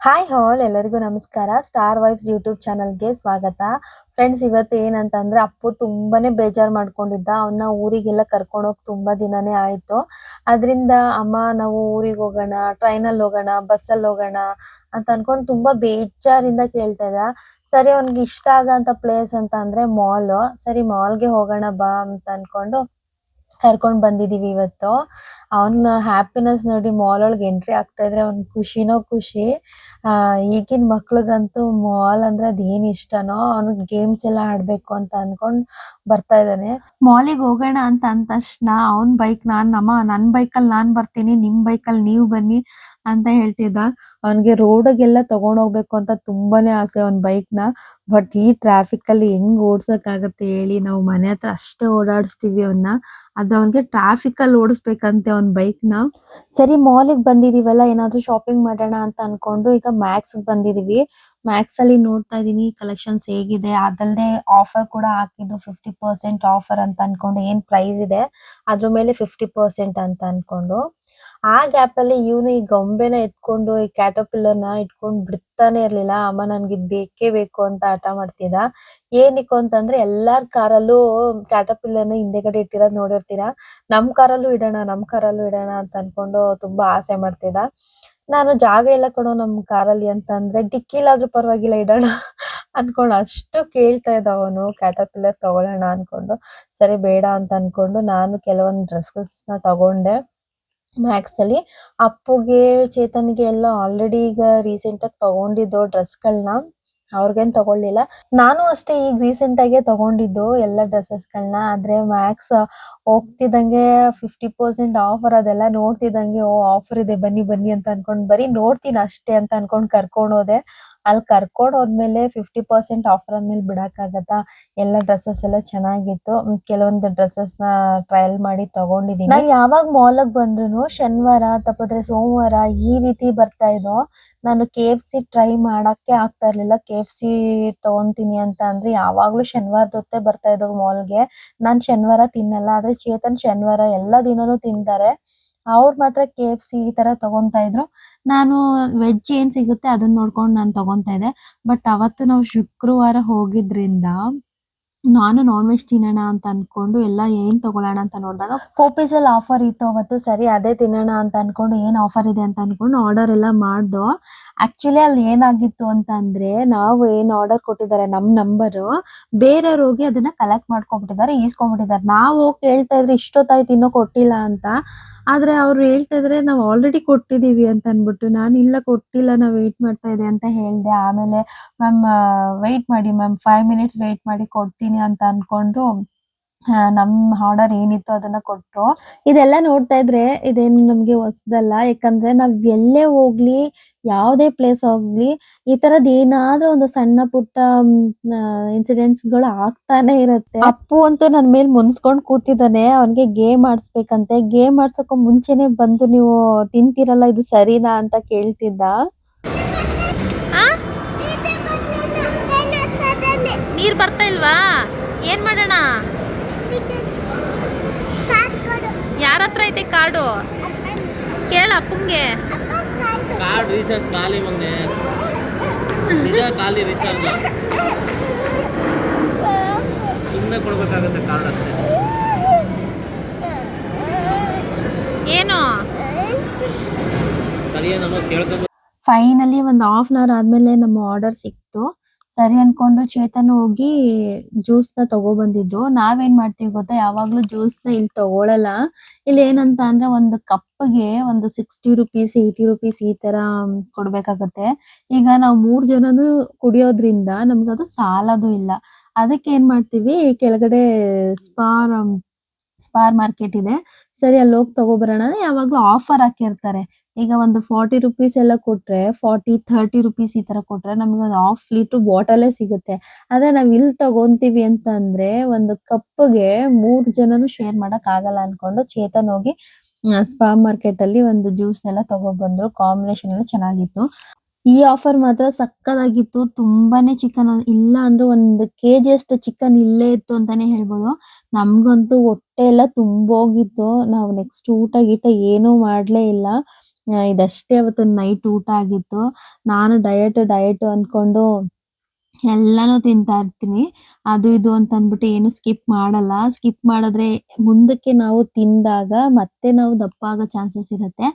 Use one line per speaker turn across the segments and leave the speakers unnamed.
Hi ಹಾಲ್ ಎಲ್ಲರಿಗೂ ನಮಸ್ಕಾರ. Star wives YouTube ಚಾನಲ್ಗೆ ಸ್ವಾಗತ. ಫ್ರೆಂಡ್ಸ್ ಇವತ್ತು ಏನಂತಂದ್ರೆ ಅಪ್ಪು ತುಂಬಾನೇ ಬೇಜಾರ್ ಮಾಡ್ಕೊಂಡಿದ್ದ. ಅವನ್ನ ಊರಿಗೆಲ್ಲ ಕರ್ಕೊಂಡು ಹೋಗಿ ತುಂಬಾ ದಿನನೇ ಆಯ್ತು. ಅದರಿಂದ ಅಮ್ಮ, ನಾವು ಊರಿಗೆ ಹೋಗೋಣ ಟ್ರೈನಲ್ಲಿ ಹೋಗೋಣ ಬಸ್ಸಲ್ಲಿ ಹೋಗೋಣ ಅಂತ ಅನ್ಕೊಂಡು ತುಂಬಾ ಬೇಜಾರಿಂದ ಕೇಳ್ತಾ ಇದ್ದ. ಸರಿ, ಅವನಿಗೆ ಇಷ್ಟ ಆಗಂತ ಪ್ಲೇಸ್ ಅಂತ ಅಂದ್ರೆ ಮಾಲ್ ಸರಿ ಮಾಲ್ಗೆ ಹೋಗೋಣ ಬಾ ಅಂತ ಅನ್ಕೊಂಡು ಕರ್ಕೊಂಡ್ ಬಂದಿದೀವಿ ಇವತ್ತು. ಅವನ ಹ್ಯಾಪಿನೆಸ್ ನೋಡಿ ಮಾಲ್ ಒಳಗೆ ಎಂಟ್ರಿ ಆಗ್ತಾ ಇದ್ರೆ ಅವ್ನ್ ಖುಷಿನೋ ಖುಷಿ. ಈಗಿನ ಮಕ್ಳಿಗಂತೂ ಮಾಲ್ ಅಂದ್ರೆ ಅದೇನ್ ಇಷ್ಟನೋ, ಅವ್ನಿಗೆ ಗೇಮ್ಸ್ ಎಲ್ಲ ಆಡ್ಬೇಕು ಅಂತ ಅನ್ಕೊಂಡ್ ಬರ್ತಾ ಇದ್ದಾನೆ ಮಾಲಿಗೆ ಹೋಗೋಣ ಅಂತ ಅಂದ ತಕ್ಷಣ ಅವನ್ ಬೈಕ್ ನಾನ್, ನಮ್ಮ, ನನ್ ಬೈಕಲ್ಲಿ ನಾನ್ ಬರ್ತೀನಿ, ನಿಮ್ ಬೈಕಲ್ಲಿ ನೀವ್ ಬನ್ನಿ ಅಂತ ಹೇಳ್ತಿದ್ದ. ಅವನ್ಗೆ ರೋಡಗೆಲ್ಲ ತಗೊಂಡ್ ಹೋಗ್ಬೇಕು ಅಂತ ತುಂಬಾನೇ ಆಸೆ ಅವ್ನ್ ಬೈಕ್ನ. ಬಟ್ ಈ ಟ್ರಾಫಿಕ್ ಅಲ್ಲಿ ಹೆಂಗ್ ಓಡ್ಸಕ್ ಹೇಳಿ ನಾವು ಮನೆ ಹತ್ರ ಅಷ್ಟೇ ಓಡಾಡಿಸ್ತೀವಿ ಅವನ್ನ ಆದ್ರೆ ಅವನ್ಗೆ ಟ್ರಾಫಿಕ್ ಅಲ್ಲಿ ಓಡಿಸ್ಬೇಕಂತೆ ಅವ್ನ್ ಬೈಕ್ನ. ಸರಿ ಮಾಲಿಗೆ ಬಂದಿದೀವಲ್ಲ, ಏನಾದ್ರು ಶಾಪಿಂಗ್ ಮಾಡೋಣ ಅಂತ ಅನ್ಕೊಂಡು ಈಗ ಮ್ಯಾಕ್ಸ್ ಬಂದಿದೀವಿ. ಮ್ಯಾಕ್ಸ್ ಅಲ್ಲಿ ನೋಡ್ತಾ ಇದೀನಿ ಕಲೆಕ್ಷನ್ಸ್ ಹೇಗಿದೆ ಅದಲ್ದೆ ಆಫರ್ ಕೂಡ ಹಾಕಿದ್ರು ಫಿಫ್ಟಿ ಪರ್ಸೆಂಟ್ ಆಫರ್ ಅಂತ ಅನ್ಕೊಂಡು, ಏನ್ ಪ್ರೈಸ್ ಇದೆ, ಅದ್ರ ಮೇಲೆ ಫಿಫ್ಟಿ ಪರ್ಸೆಂಟ್ ಅಂತ ಅನ್ಕೊಂಡು. ಆ ಗ್ಯಾಪ್ ಅಲ್ಲಿ ಇವನು ಈ ಗೊಂಬೆನ ಎತ್ಕೊಂಡು, ಈ ಕ್ಯಾಟರ್ಪಿಲ್ಲರ್ನ ಇಟ್ಕೊಂಡು ಬಿಡ್ತಾನೆ ಇರ್ಲಿಲ್ಲ. ಅಮ್ಮ, ನನ್ಗೆ ಇದ್ ಬೇಕೇ ಬೇಕು ಅಂತ ಆಟ ಮಾಡ್ತಿದ್ದ. ಏನಿಕ್ಕು ಅಂತಂದ್ರೆ ಎಲ್ಲಾರ್ ಕಾರಲ್ಲೂ ಕ್ಯಾಟರ್ಪಿಲ್ಲರ್ನ ಹಿಂದೆಗಡೆ ಇಟ್ಟಿರೋದ್ ನೋಡಿರ್ತೀರಾ? ನಮ್ ಕಾರಲ್ಲೂ ಇಡೋಣ, ನಮ್ ಕಾರಲ್ಲೂ ಇಡೋಣ ಅಂತ ಅನ್ಕೊಂಡು ತುಂಬಾ ಆಸೆ ಮಾಡ್ತಿದ್ದ. ನಾನು, ಜಾಗ ಎಲ್ಲ ಕೊಡೋ ನಮ್ ಕಾರಲ್ಲಿ ಅಂತಂದ್ರೆ ಡಿಕ್ಕಿಲಾದ್ರೂ ಪರವಾಗಿಲ್ಲ, ಇಡೋಣ. ಅನ್ಕೊಂಡು ಅಷ್ಟು ಕೇಳ್ತಾ ಇದ್ದ ಅವನು ಕ್ಯಾಟರ್ಪಿಲ್ಲರ್ ತಗೊಳ್ಳೋಣ ಅನ್ಕೊಂಡು. ಸರಿ, ಬೇಡ ಅಂತ ಅನ್ಕೊಂಡು ನಾನು ಕೆಲವೊಂದು ಡ್ರೆಸ್ಸಸ್ ತಗೊಂಡೆ. ಮ್ಯಾಕ್ಸ್ ಅಲ್ಲಿ. ಅಪ್ಪುಗೆ, ಚೇತನ್ಗೆ ಎಲ್ಲ ಆಲ್ರೆಡಿ ಈಗ ರೀಸೆಂಟ್ ಆಗಿ ತಗೊಂಡಿದ್ದು ಡ್ರೆಸ್ಗಳನ್ನ ಅವ್ರಿಗೇನು ತಗೊಳ್ಳಿಲ್ಲ. ನಾನು ಅಷ್ಟೇ ಈಗ ರೀಸೆಂಟ್ ಆಗಿ ತಗೊಂಡಿದ್ದು ಎಲ್ಲ ಡ್ರೆಸ್ಸಸ್ ಗಳನ್ನ ಆದ್ರೆ ಮ್ಯಾಕ್ಸ್ ಹೋಗ್ತಿದ್ದಂಗೆ ಫಿಫ್ಟಿ ಪರ್ಸೆಂಟ್ ಆಫರ್ ಅದೆಲ್ಲ ನೋಡ್ತಿದ್ದಂಗೆ, ಓ ಆಫರ್ ಇದೆ, ಬನ್ನಿ ಬನ್ನಿ ಅಂತ ಅನ್ಕೊಂಡ್ ಬರೀ ನೋಡ್ತೀನಿ ಅಷ್ಟೇ ಅಂತ ಅನ್ಕೊಂಡ್ ಕರ್ಕೊಂಡ್ ಅಲ್ಲಿ ಕರ್ಕೊಂಡು ಹೋದ್ಮೇಲೆ ಫಿಫ್ಟಿ ಪರ್ಸೆಂಟ್ ಆಫರ್ ಅಂದ್ಮೇಲೆ ಬಿಡಕ್ ಆಗತ್ತಾ ಎಲ್ಲ ಡ್ರೆಸ್ಸಸ್ ಎಲ್ಲ ಚೆನ್ನಾಗಿತ್ತು. ಕೆಲವೊಂದು ಡ್ರೆಸ್ಸಸ್ನ ಟ್ರಯಲ್ ಮಾಡಿ ತಗೊಂಡಿದೀನಿ. ನಾನು ಯಾವಾಗ ಮಾಲ್ ಬಂದ್ರು ಶನಿವಾರ, ತಪ್ಪದ್ರೆ ಸೋಮವಾರ ಈ ರೀತಿ ಬರ್ತಾ ಇದ್ದೋ ನಾನು ಕೆ ಎಫ್ ಸಿ ಟ್ರೈ ಮಾಡಕ್ಕೆ ಆಗ್ತಾ ಇರ್ಲಿಲ್ಲ. ಕೆ ಎಫ್ ಸಿ ತಗೊಂತೀನಿ ಅಂತ ಅಂದ್ರೆ ಯಾವಾಗ್ಲೂ ಶನಿವಾರದ ಹೊತ್ತೆ ಬರ್ತಾ ಇದ್ದವು ಮಾಲ್ಗೆ ನಾನ್ ಶನಿವಾರ ತಿನ್ನಲ್ಲ. ಆದ್ರೆ ಚೇತನ್ ಶನಿವಾರ ಎಲ್ಲಾ ದಿನಾನೂ ತಿಂತಾರೆ. ಅವ್ರ್ ಮಾತ್ರ ಕೆ ಎಫ್ ಸಿ ಈ ತರ ತಗೊಂತಾ ಇದ್ರು. ನಾನು ವೆಜ್ ಏನ್ ಸಿಗುತ್ತೆ ಅದನ್ನ ನೋಡ್ಕೊಂಡು ನಾನು ತಗೊಂತಾ ಇದ್ದೆ. ಬಟ್ ಅವತ್ತು ನಾವು ಶುಕ್ರವಾರ ಹೋಗಿದ್ರಿಂದ ನಾನು ನಾನ್ ವೆಜ್ ತಿನ್ನೋಣ ಅಂತ ಅನ್ಕೊಂಡು ಎಲ್ಲ ಏನ್ ತಗೊಳ್ಳೋಣ ಅಂತ ನೋಡಿದಾಗ ಕೋಪಿಸ್ ಅಲ್ಲಿ ಆಫರ್ ಇತ್ತು ಅವತ್ತು, ಸರಿ, ಅದೇ ತಿನ್ನೋಣ ಅಂತ ಅನ್ಕೊಂಡು ಏನ್ ಆಫರ್ ಇದೆ ಅಂತ ಅನ್ಕೊಂಡು ಆರ್ಡರ್ ಎಲ್ಲ ಮಾಡ್ದೋ. ಆಕ್ಚುಲಿ ಅಲ್ಲಿ ಏನಾಗಿತ್ತು ಅಂತ ಅಂದ್ರೆ ನಾವು ಏನ್ ಆರ್ಡರ್ ಕೊಟ್ಟಿದ್ದಾರೆ ನಮ್ ನಂಬರ್ ಬೇರೆಯವ್ರು ಹೋಗಿ ಅದನ್ನ ಕಲೆಕ್ಟ್ ಮಾಡ್ಕೊಂಡ್ಬಿಟ್ಟಿದ್ದಾರೆ, ಈಸ್ಕೊಂಡ್ಬಿಟ್ಟಿದ್ದಾರೆ. ನಾವು ಹೋಗಿ ಕೇಳ್ತಾ ಇದ್ರೆ ಇಷ್ಟೊತ್ತಾಯ್ತು ಇನ್ನೂ ಕೊಟ್ಟಿಲ್ಲ ಅಂತ. ಆದ್ರೆ ಅವ್ರು ಹೇಳ್ತಾ ಇದ್ರೆ ನಾವು ಆಲ್ರೆಡಿ ಕೊಟ್ಟಿದೀವಿ ಅಂತ ಅನ್ಬಿಟ್ಟು, ನಾನು ಇಲ್ಲ, ಕೊಟ್ಟಿಲ್ಲ, ನಾವ್ ವೇಟ್ ಮಾಡ್ತಾ ಇದೆ ಅಂತ ಹೇಳ್ದೆ. ಆಮೇಲೆ ಮ್ಯಾಮ್ ವೇಟ್ ಮಾಡಿ ಮ್ಯಾಮ್ ಫೈವ್ ಮಿನಿಟ್ಸ್ ವೇಟ್ ಮಾಡಿ ಕೊಡ್ತೀನಿ ಅಂತ ಅನ್ಕೊಂಡು ನಮ್ ಆರ್ಡರ್ ಏನಿತ್ತು ಅದನ್ನ ಕೊಟ್ರು. ಇದೆಲ್ಲ ನೋಡ್ತಾ ಇದ್ರೆ ಇದೇನು ನಮ್ಗೆ ಹೊಸದಲ್ಲ. ಯಾಕಂದ್ರೆ ನಾವ್ ಎಲ್ಲೇ ಹೋಗ್ಲಿ, ಯಾವ್ದೇ ಪ್ಲೇಸ್ ಹೋಗ್ಲಿ, ಈ ತರದ್ ಏನಾದ್ರೂ ಒಂದು ಸಣ್ಣ ಪುಟ್ಟ ಇನ್ಸಿಡೆಂಟ್ಸ್ಗಳು ಆಗ್ತಾನೆ ಇರತ್ತೆ. ಅಪ್ಪು ಅಂತೂ ನನ್ ಮೇಲ್ ಮುನ್ಸ್ಕೊಂಡ್ ಕೂತಿದ್ದಾನೆ. ಅವನ್ಗೆ ಗೇಮ್ ಆಡ್ಸ್ಬೇಕಂತೆ. ಗೇಮ್ ಆಡ್ಸಕ್ಕೂ ಮುಂಚೆನೆ ಬಂದು ನೀವು ತಿಂತೀರಲ್ಲ, ಇದು ಸರಿನಾ ಅಂತ ಕೇಳ್ತಿದ್ದ.
ನೀರ್ ಬರ್ತಾ ಇಲ್ವಾ? ಏನು ಮಾಡೋಣ? ಯಾರ ಹತ್ರ ಐತೆ ಕಾರ್ಡು? ಕೇಳ ಅಪ್ಪಂಗೆ.
ಕಾರ್ಡ್ ರೀಚಾರ್ಜ್ ಖಾಲಿ ಮೊನ್ನೆ ನಿಜ ಖಾಲಿ ರೀಚಾರ್ಜ್ ಸುಮ್ಮನೆ ಕೊಡ್ಬೇಕಾಗತ್ತೆ ಕಾರ್ಡ್ ಅಷ್ಟೇ.
ಏನು?
ಕಲಿಯ ನಾನು ಕೇಳ್ಕೊಂಡು
ಫೈನಲಿ ಒಂದು ಹಾಫ್ ಅನ್ ಅವರ್ ಆದಮೇಲೆ ನಮ್ಮ ಆರ್ಡರ್ ಸಿಕ್ತು. ಸರಿ ಅನ್ಕೊಂಡು ಚೇತನ್ ಹೋಗಿ ಜ್ಯೂಸ್ನ ತಗೊಬಂದಿದ್ರು. ನಾವೇನ್ ಮಾಡ್ತೀವಿ ಗೊತ್ತಾ? ಯಾವಾಗ್ಲೂ ಜ್ಯೂಸ್ನ ಇಲ್ಲಿ ತಗೊಳಲ್ಲ. ಇಲ್ಲಿ ಏನಂತ ಅಂದ್ರೆ ಒಂದು ಕಪ್ಗೆ ಒಂದು ಸಿಕ್ಸ್ಟಿ ರುಪೀಸ್ ಏಯ್ಟಿ ರುಪೀಸ್ ಈ ತರ ಕೊಡ್ಬೇಕಾಗತ್ತೆ. ಈಗ ನಾವು ಮೂರ್ ಜನನು ಕುಡಿಯೋದ್ರಿಂದ ನಮ್ಗದು ಸಾಲದು ಇಲ್ಲ. ಅದಕ್ಕೆ ಏನ್ ಮಾಡ್ತೀವಿ? ಕೆಳಗಡೆ ಸ್ಪಾರ್ ಸ್ಪಾರ್ ಮಾರ್ಕೆಟ್ ಇದೆ. ಸರಿ, ಅಲ್ಲಿ ಹೋಗಿ ತಗೋಬರೋಣ. ಯಾವಾಗ್ಲೂ ಆಫರ್ ಹಾಕಿರ್ತಾರೆ. ಈಗ ಒಂದು ಫಾರ್ಟಿ ರುಪೀಸ್ ಎಲ್ಲ ಕೊಟ್ರೆ ಫಾರ್ಟಿ ಥರ್ಟಿ ರುಪೀಸ್ ಈ ತರ ಕೊಟ್ರೆ ನಮ್ಗೆ ಒಂದು ಹಾಫ್ ಲೀಟರ್ ಬಾಟಲೇ ಸಿಗುತ್ತೆ. ಆದ್ರೆ ನಾವ್ ಇಲ್ಲಿ ತಗೊಂತೀವಿ ಅಂತ ಅಂದ್ರೆ ಒಂದು ಕಪ್ಗೆ ಮೂರ್ ಜನನು ಶೇರ್ ಮಾಡಕ್ ಆಗಲ್ಲ ಅನ್ಕೊಂಡು ಚೇತನ್ ಹೋಗಿ ಸ್ಪಾ ಮಾರ್ಕೆಟ್ ಅಲ್ಲಿ ಒಂದು ಜ್ಯೂಸ್ ಎಲ್ಲ ತಗೊಬಂದ್ರು. ಕಾಂಬಿನೇಷನ್ ಎಲ್ಲ ಚೆನ್ನಾಗಿತ್ತು. ಈ ಆಫರ್ ಮಾತ್ರ ಸಕ್ಕದಾಗಿತ್ತು. ತುಂಬಾನೇ ಚಿಕನ್ ಇಲ್ಲ ಅಂದ್ರೆ ಒಂದು ಕೆಜಿ ಅಷ್ಟು ಚಿಕನ್ ಇಲ್ಲೇ ಇತ್ತು ಅಂತಾನೆ ಹೇಳ್ಬೋದು. ನಮ್ಗಂತೂ ಹೊಟ್ಟೆ ಎಲ್ಲ ತುಂಬೋಗಿತ್ತು. ನಾವು ನೆಕ್ಸ್ಟ್ ಊಟ ಗೀಟ ಏನೂ ಮಾಡ್ಲೇ ಇಲ್ಲ. ಇದಷ್ಟೇ ಅವತ್ತು ನೈಟ್ ಊಟ ಆಗಿತ್ತು. ನಾನು ಡಯಟ್ ಡಯಟ್ ಅನ್ಕೊಂಡು ಎಲ್ಲಾನು ತಿಂತಾ ಇರ್ತೀನಿ. ಅದು ಇದು ಅಂತ ಅಂದ್ಬಿಟ್ಟು ಏನು ಸ್ಕಿಪ್ ಮಾಡಲ್ಲ. ಸ್ಕಿಪ್ ಮಾಡಿದ್ರೆ ಮುಂದಕ್ಕೆ ನಾವು ತಿಂದಾಗ ಮತ್ತೆ ನಾವು ದಪ್ಪ ಆಗೋ ಚಾನ್ಸಸ್ ಇರುತ್ತೆ.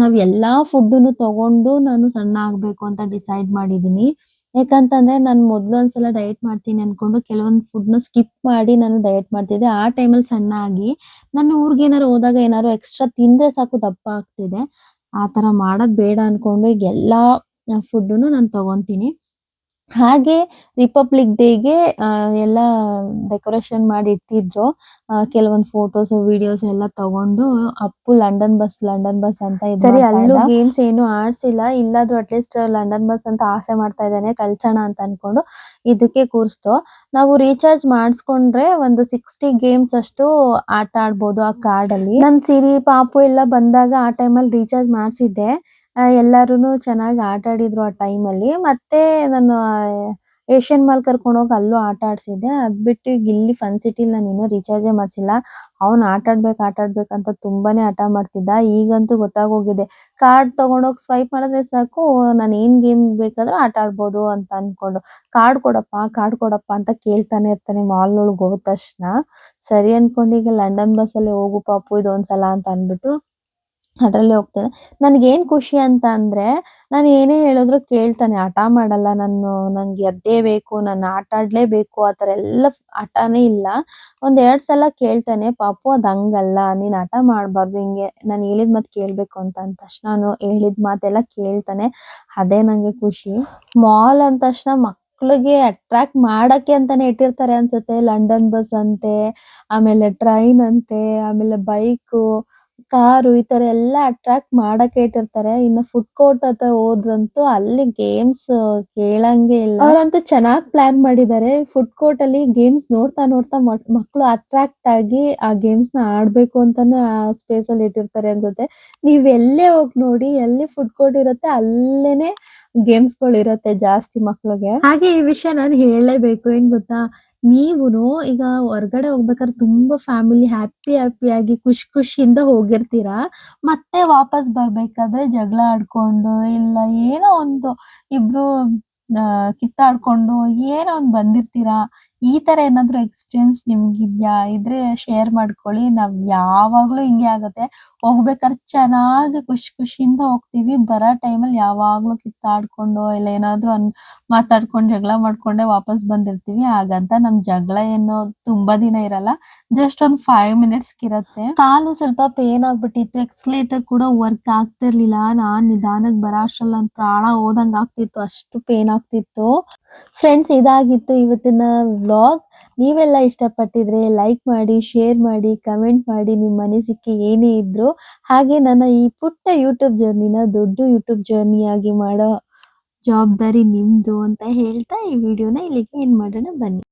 ನಾವ್ ಎಲ್ಲಾ ಫುಡ್ಡನ್ನು ತಗೊಂಡು ನಾನು ಸಣ್ಣ ಆಗ್ಬೇಕು ಅಂತ ಡಿಸೈಡ್ ಮಾಡಿದೀನಿ. ಯಾಕಂತಂದ್ರೆ ನಾನು ಮೊದಲೊಂದ್ಸಲ ಡಯಟ್ ಮಾಡ್ತೀನಿ ಅನ್ಕೊಂಡು ಕೆಲವೊಂದು ಫುಡ್ನ ಸ್ಕಿಪ್ ಮಾಡಿ ನಾನು ಡಯಟ್ ಮಾಡ್ತಿದ್ದೆ. ಆ ಟೈಮಲ್ಲಿ ಸಣ್ಣ ಆಗಿ ನಾನು ಊರಿಗೆ ಏನಾರು ಹೋದಾಗ ಏನಾರು ಎಕ್ಸ್ಟ್ರಾ ತಿಂದ್ರೆ ಸಾಕು ದಪ್ಪ ಆಗ್ತಿದೆ. ಆ ತರ ಮಾಡೋದ್ ಬೇಡ ಅನ್ಕೊಂಡು ಈಗ ಎಲ್ಲಾ ಫುಡ್ಡನ್ನು ನಾನು ತಗೊಂತೀನಿ. ಹಾಗೆ ರಿಪಬ್ಲಿಕ್ ಡೇಗೆ ಎಲ್ಲ ಡೆಕೋರೇಷನ್ ಮಾಡಿ ಇಟ್ಟಿದ್ರು. ಕೆಲವೊಂದು ಫೋಟೋಸ್ ವಿಡಿಯೋಸ್ ಎಲ್ಲ ತಗೊಂಡು Appu London bus London bus ಅಂತ ಇದ್
ಸರಿ, ಅಲ್ಲೂ
ಗೇಮ್ಸ್ ಏನು ಆಡ್ಸಿಲ್ಲ. ಇಲ್ಲಾದ್ರೂ ಅಟ್ಲೀಸ್ಟ್ ಲಂಡನ್ ಬಸ್ ಅಂತ ಆಸೆ ಮಾಡ್ತಾ ಇದ್ದಾನೆ ಕಳ್ಸೋಣ ಅಂತ ಅನ್ಕೊಂಡು ಇದಕ್ಕೆ ಕೂರಿಸ್ತು. ನಾವು ರೀಚಾರ್ಜ್ ಮಾಡಿಸ್ಕೊಂಡ್ರೆ ಒಂದು ಸಿಕ್ಸ್ಟಿ ಗೇಮ್ಸ್ ಅಷ್ಟು ಆಟ ಆಡ್ಬೋದು ಆ ಕಾರ್ಡ್ ಅಲ್ಲಿ. ನನ್ ಸಿರಿ ಪಾಪು ಎಲ್ಲ ಬಂದಾಗ ಆ ಟೈಮಲ್ಲಿ ರೀಚಾರ್ಜ್ ಮಾಡಿಸಿದ್ದೆ. ಎಲ್ಲಾರುನು ಚೆನ್ನಾಗಿ ಆಟ ಆಡಿದ್ರು ಆ ಟೈಮಲ್ಲಿ ಮತ್ತೆ ನಾನು ಏಷ್ಯನ್ ಮಾಲ್ ಕರ್ಕೊಂಡು ಹೋಗಿ ಅಲ್ಲೂ ಆಟ ಆಡ್ಸಿದ್ದೆ. ಅದ್ ಬಿಟ್ಟು ಇಲ್ಲಿ ಫನ್ ಸಿಟಿಲಿ ನಾನು ಇನ್ನೂ ರೀಚಾರ್ಜೇ ಮಾಡ್ಸಿಲ್ಲ. ಅವ್ನು ಆಟ ಆಡ್ಬೇಕು ಆಟ ಆಡ್ಬೇಕಂತ ತುಂಬಾನೇ ಆಟ ಮಾಡ್ತಿದ್ದ. ಈಗಂತೂ ಗೊತ್ತಾಗೋಗಿದೆ. ಕಾರ್ಡ್ ತಗೊಂಡೋಗಿ ಸ್ವೈಪ್ ಮಾಡಿದ್ರೆ ಸಾಕು, ನಾನು ಏನ್ ಗೇಮ್ ಬೇಕಾದ್ರೂ ಆಟ ಆಡ್ಬೋದು ಅಂತ ಅನ್ಕೊಂಡು. ಕಾರ್ಡ್ ಕೊಡಪ್ಪ ಕಾರ್ಡ್ ಕೊಡಪ್ಪ ಅಂತ ಕೇಳ್ತಾನೆ ಇರ್ತಾನೆ ಮಾಲ್ ಒಳಗೆ ಹೋದ ತಕ್ಷಣ. ಸರಿ ಅನ್ಕೊಂಡು ಈಗ ಲಂಡನ್ ಬಸ್ ಅಲ್ಲಿ ಹೋಗು ಪಾಪು, ಇದೊಂದ್ಸಲ ಅಂತ ಅನ್ಬಿಟ್ಟು ಅದ್ರಲ್ಲೇ ಹೋಗ್ತದೆ. ನನ್ಗೇನ್ ಖುಷಿ ಅಂತ ಅಂದ್ರೆ ನಾನು ಏನೇ ಹೇಳಿದ್ರು ಕೇಳ್ತಾನೆ, ಹಠ ಮಾಡಲ್ಲ ನಾನು, ನಂಗೆ ಅದೇ ಬೇಕು, ನಾನು ಆಟ ಆಡ್ಲೇಬೇಕು ಆತರ ಎಲ್ಲ ಹಠನೇ ಇಲ್ಲ. ಒಂದ್ ಎರಡ್ ಸಲ ಕೇಳ್ತಾನೆ, ಪಾಪು ಅದ್ ಹಂಗಲ್ಲ, ನೀನ್ ಹಠ ಮಾಡ್ಬಾರ್ದು, ಹಿಂಗೆ ನಾನು ಹೇಳಿದ್ ಮಾತ್ ಕೇಳ್ಬೇಕು ಅಂತ ಅಂದ ತಕ್ಷಣ ನಾನು ಹೇಳಿದ್ ಮಾತೆಲ್ಲ ಕೇಳ್ತಾನೆ. ಅದೇ ನಂಗೆ ಖುಷಿ. ಮಾಲ್ ಅಂದ ತಕ್ಷಣ ಮಕ್ಳಿಗೆ ಅಟ್ರಾಕ್ಟ್ ಮಾಡಕ್ಕೆ ಅಂತಾನೆ ಇಟ್ಟಿರ್ತಾರೆ ಅನ್ಸುತ್ತೆ. ಲಂಡನ್ ಬಸ್ ಅಂತೆ, ಆಮೇಲೆ ಟ್ರೈನ್ ಅಂತೆ, ಆಮೇಲೆ ಬೈಕು ಕಾರು ಈ ತರ ಎಲ್ಲ ಅಟ್ರಾಕ್ಟ್ ಮಾಡಕ್ಕೆ ಇಟ್ಟಿರ್ತಾರೆ. ಇನ್ನು ಫುಡ್ ಕೋರ್ಟ್ ಹತ್ರ ಹೋದ್ರಂತೂ ಅಲ್ಲಿ ಗೇಮ್ಸ್ ಕೇಳಂಗೆ ಇಲ್ಲ. ಅವರಂತೂ ಚೆನ್ನಾಗ್ ಪ್ಲಾನ್ ಮಾಡಿದ್ದಾರೆ. ಫುಡ್ ಕೋರ್ಟ್ ಅಲ್ಲಿ ಗೇಮ್ಸ್ ನೋಡ್ತಾ ನೋಡ್ತಾ ಮಕ್ಕಳು ಅಟ್ರಾಕ್ಟ್ ಆಗಿ ಆ ಗೇಮ್ಸ್ನ ಆಡ್ಬೇಕು ಅಂತಾನೆ ಆ ಸ್ಪೇಸ್ ಅಲ್ಲಿ ಇಟ್ಟಿರ್ತಾರೆ ಅನ್ಸುತ್ತೆ. ನೀವ್ ಎಲ್ಲೇ ಹೋಗಿ ನೋಡಿ, ಎಲ್ಲಿ ಫುಡ್ ಕೋರ್ಟ್ ಇರುತ್ತೆ ಅಲ್ಲೇನೆ ಗೇಮ್ಸ್ಗಳು ಇರುತ್ತೆ ಜಾಸ್ತಿ ಮಕ್ಳಿಗೆ. ಹಾಗೆ ಈ ವಿಷಯ ನಾನು ಹೇಳಲೇಬೇಕು, ಏನ್ ಗೊತ್ತಾ? ನೀವುನು ಈಗ ಹೊರಗಡೆ ಹೋಗ್ಬೇಕಾದ್ರೆ ತುಂಬಾ ಫ್ಯಾಮಿಲಿ ಹ್ಯಾಪಿ ಹ್ಯಾಪಿ ಆಗಿ ಖುಷಿ ಖುಷಿಯಿಂದ ಹೋಗಿರ್ತೀರಾ? ಮತ್ತೆ ವಾಪಸ್ ಬರ್ಬೇಕಾದ್ರೆ ಜಗಳ ಆಡ್ಕೊಂಡು ಇಲ್ಲ ಏನೋ ಒಂದು ಇಬ್ರು ಕಿತ್ತಾಡ್ಕೊಂಡು ಏನೋ ಒಂದ್ ಬಂದಿರ್ತೀರಾ? ಈ ತರ ಏನಾದ್ರು ಎಕ್ಸ್ಪೀರಿಯನ್ಸ್ ನಿಮ್ಗಿದ್ಯಾ? ಇದ್ರೆ ಶೇರ್ ಮಾಡ್ಕೊಳ್ಳಿ. ನಾವ್ ಯಾವಾಗ್ಲೂ ಹಿಂಗೆ ಆಗತ್ತೆ. ಹೋಗ್ಬೇಕಾದ್ರೆ ಚೆನ್ನಾಗಿ ಖುಷಿ ಖುಷಿಯಿಂದ ಹೋಗ್ತೀವಿ. ಬರೋ ಟೈಮಲ್ಲಿ ಯಾವಾಗ್ಲೂ ಕಿತ್ತಾಡ್ಕೊಂಡು ಇಲ್ಲ ಏನಾದ್ರು ಅನ್ ಮಾತಾಡ್ಕೊಂಡು ಜಗಳ ಮಾಡ್ಕೊಂಡೆ ವಾಪಸ್ ಬಂದಿರ್ತೀವಿ. ಹಾಗಂತ ನಮ್ ಜಗಳ ಏನು ತುಂಬಾ ದಿನ ಇರಲ್ಲ. ಜಸ್ಟ್ ಒಂದ್ ಫೈವ್ ಮಿನಿಟ್ಸ್ ಇರತ್ತೆ ಕಾಲು ಸ್ವಲ್ಪ ಪೇನ್ ಆಗ್ಬಿಟ್ಟಿತ್ತು. ಎಕ್ಸ್ಲೇಟರ್ ಕೂಡ ವರ್ಕ್ ಆಗ್ತಿರ್ಲಿಲ್ಲ. ನಾನ್ ನಿಧಾನಕ್ ಬರೋ ನನ್ ಪ್ರಾಣ ಹೋದಂಗ ಆಗ್ತಿತ್ತು. ಅಷ್ಟು ಪೇನ್ ಆಗ್ತಿತ್ತು. ಫ್ರೆಂಡ್ಸ್ ಇದಾಗಿತ್ತು ಇವತ್ತಿನ ವ್ಲಾಗ್ ನೀವೆಲ್ಲ ಇಷ್ಟಪಟ್ಟಿದ್ರೆ ಲೈಕ್ ಮಾಡಿ ಶೇರ್ ಮಾಡಿ ಕಮೆಂಟ್ ಮಾಡಿ ನಿಮ್ಮ ಅನಿಸಿಕೆ ಏನೇ ಇದ್ರು ಹಾಗೆ ನನ್ನ ಈ ಪುಟ್ಟ ಯೂಟ್ಯೂಬ್ ಜರ್ನಿನ ದೊಡ್ಡ ಯೂಟ್ಯೂಬ್ ಆಗಿ ಮಾಡೋ ಜವಾಬ್ದಾರಿ ನಿಮ್ದು ಅಂತ ಹೇಳ್ತಾ ಈ ವಿಡಿಯೋನ ಇಲ್ಲಿಗೆ ಏನ್ ಮಾಡೋಣ. ಬನ್ನಿ.